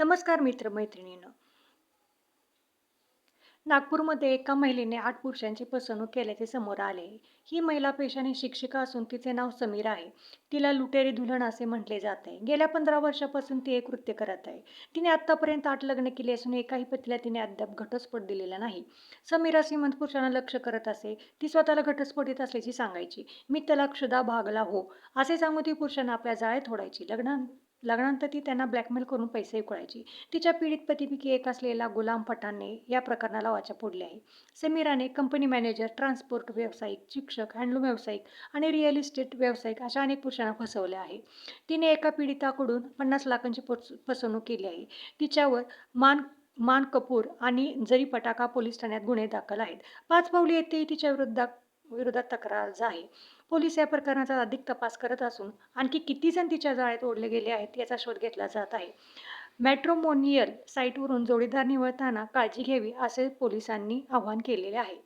नमस्कार मित्रमैत्रिणींनो नागपूरमध्ये एका महिलेने आठ पुरुषांची फसवणूक केल्याचे समोर आले ही महिला पेशाने शिक्षिका असून तिचे नाव समीर आहे. तिला लुटेरी दुल्हन असे म्हटले जात आहे. गेल्या पंधरा वर्षापासून ती हे कृत्य करत आहे. तिने आत्तापर्यंत आठ लग्न केली असून एकाही पतीला तिने अद्याप घटस्फोट दिलेला नाही. समीरा श्रीमंत पुरुषांना लक्ष करत असे. ती स्वतःला घटस्फोट येत असल्याची सांगायची. मी त्याला क्षुदा भागला हो असे सांगून ती पुरुषांना आपल्या जाळ्यात थोडायची लग्ना लग्नानंतर ती त्यांना ब्लॅकमेल करून पैसे उकळायची. तिच्या पीडित पतीपैकी एक असलेला गुलाम पठाणने या प्रकरणाला वाचा फोडली आहे. समीराने कंपनी मॅनेजर, ट्रान्सपोर्ट व्यावसायिक, शिक्षक, हँडलूम व्यावसायिक आणि रिअल इस्टेट व्यावसायिक अशा अनेक पुरुषांना फसवले आहे. तिने एका पीडिताकडून पन्नास लाखांची फसवणूक केली आहे. तिच्यावर मान मान कपूर आणि जरी पटाका पोलीस ठाण्यात गुन्हे दाखल आहेत. पाच पावली येथेही तिच्या विरुद्ध विरोधात तक्रार आहे. पोलीस या प्रकरणाचा अधिक तपास करत असून आणखी किती जण तिच्या जाळ्यात ओढले गेले आहेत याचा शोध घेतला जात आहे. मॅट्रोमोनियल साईटवरून जोडीदार निवडताना काळजी घ्यावी असे पोलिसांनी आवाहन केलेले आहे.